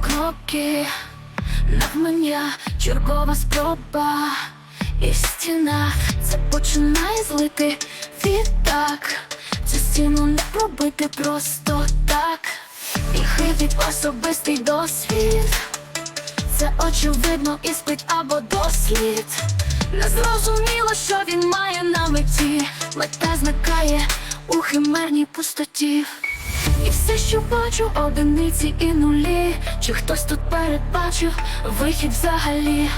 кроки, навмання, чергова спроба, і стіна це починає злити відтак. Цю стіну не пробити просто так. І хибить особистий досвід. Це очевидно іспит або дослід. Не зрозуміло, що він має на меті. Мета зникає у химерній пустоті. І все, що бачу, одиниці і нулі. Чи хтось тут передбачив вихід взагалі?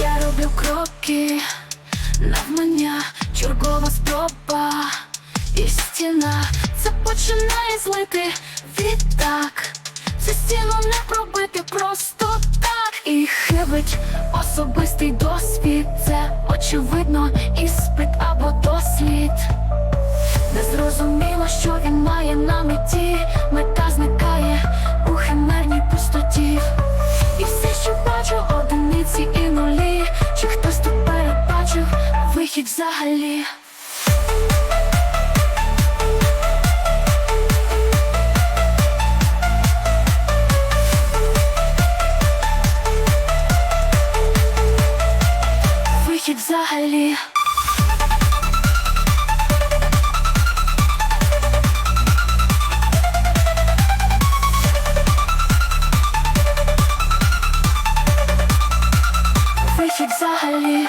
Я роблю кроки, навмання, чергова спроба і стіна це починає злити відтак. Цю стіну не пробити просто так І хибить особистий досвід. Це очевидно іспит або дослід. Не зрозуміло, що він має на меті. вихід взагалі. Вихід взагалі. Вихід взагалі.